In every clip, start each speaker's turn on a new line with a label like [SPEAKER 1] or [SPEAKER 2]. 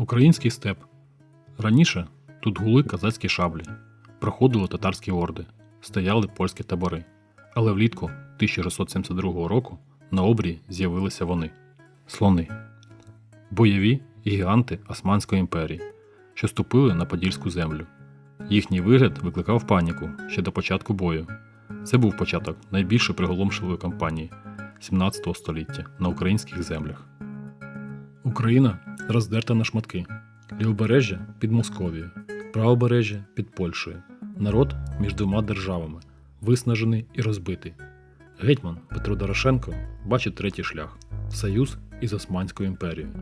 [SPEAKER 1] Український степ. Раніше тут гули казацькі шаблі, проходили татарські орди, стояли польські табори. Але влітку 1672 року на обрії з'явилися вони слони, бойові гіганти Османської імперії, що ступили на Подільську землю. Їхній вигляд викликав паніку ще до початку бою. Це був початок найбільшої приголомшливої кампанії 17 століття на українських землях. Україна роздерта на шматки. Лівобережжя під Московією, правобережжя під Польщею. Народ між двома державами, виснажений і розбитий. Гетьман Петро Дорошенко бачить третій шлях союз із Османською імперією.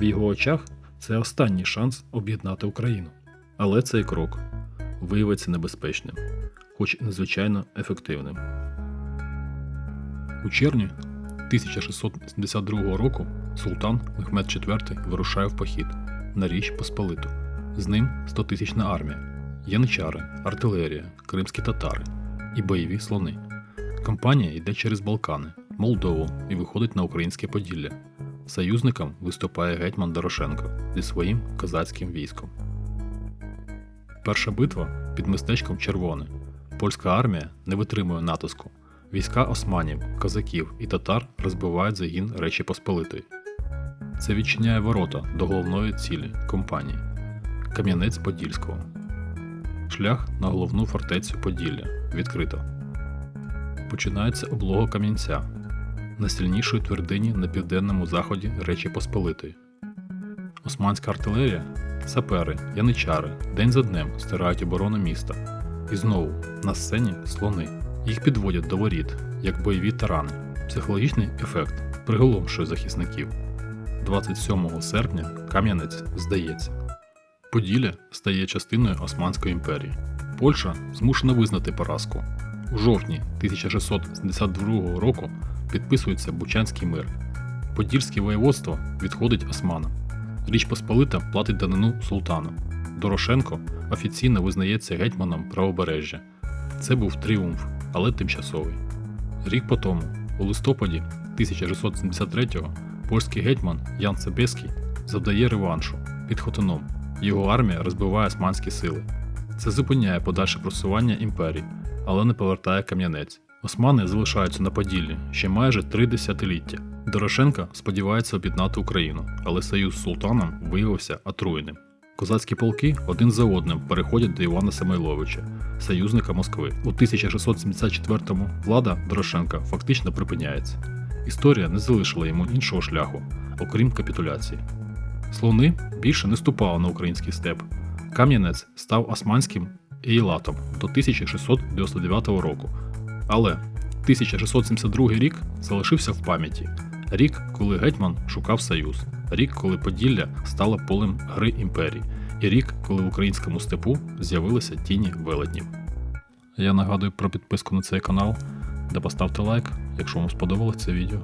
[SPEAKER 1] В його очах це останній шанс об'єднати Україну. Але цей крок виявиться небезпечним, хоч надзвичайно ефективним. У червні 1672 року султан Мехмед IV вирушає в похід на Річ Посполиту. З ним 100-тисячна армія, яничари, артилерія, кримські татари і бойові слони. Кампанія йде через Балкани, Молдову і виходить на українське Поділля. Союзником виступає гетьман Дорошенко зі своїм козацьким військом. Перша битва під містечком Червоне. Польська армія не витримує натиску. Війська османів, козаків і татар розбивають загін Речі Посполитої. Це відчиняє ворота до головної цілі компанії Кам'янець Подільського. Шлях на головну фортецю Поділля відкрито. Починається облога Кам'янця, найсильнішої твердині на південному заході Речі Посполитої. Османська артилерія, сапери, яничари день за днем стирають оборону міста. І знову на сцені слони. Їх підводять до воріт, як бойові тарани. Психологічний ефект приголомшує захисників. 27 серпня Кам'янець здається. Поділля стає частиною Османської імперії. Польща змушена визнати поразку. У жовтні 1672 року підписується Бучанський мир. Подільське воєводство відходить османам. Річ Посполита платить данину султану. Дорошенко офіційно визнається гетьманом правобережжя. Це був тріумф, але тимчасовий. Рік по тому, у листопаді 1673-го, польський гетьман Ян Себеський завдає реваншу під Хотином. Його армія розбиває османські сили. Це зупиняє подальше просування імперії, але не повертає кам'янець. Османи залишаються на Поділлі ще майже три десятиліття. Дорошенко сподівається об'єднати Україну, але союз з султаном виявився отруєним. Козацькі полки один за одним переходять до Івана Самойловича, союзника Москви. У 1674-му влада Дорошенка фактично припиняється. Історія не залишила йому іншого шляху, окрім капітуляції. Слони більше не ступали на український степ. Кам'янець став османським ейлатом до 1699 року. Але 1672 рік залишився в пам'яті. Рік, коли гетьман шукав союз, рік, коли Поділля стало полем гри імперії, і рік, коли в українському степу з'явилися тіні велетнів. Я нагадую про підписку на цей канал, де поставте лайк, якщо вам сподобалось це відео.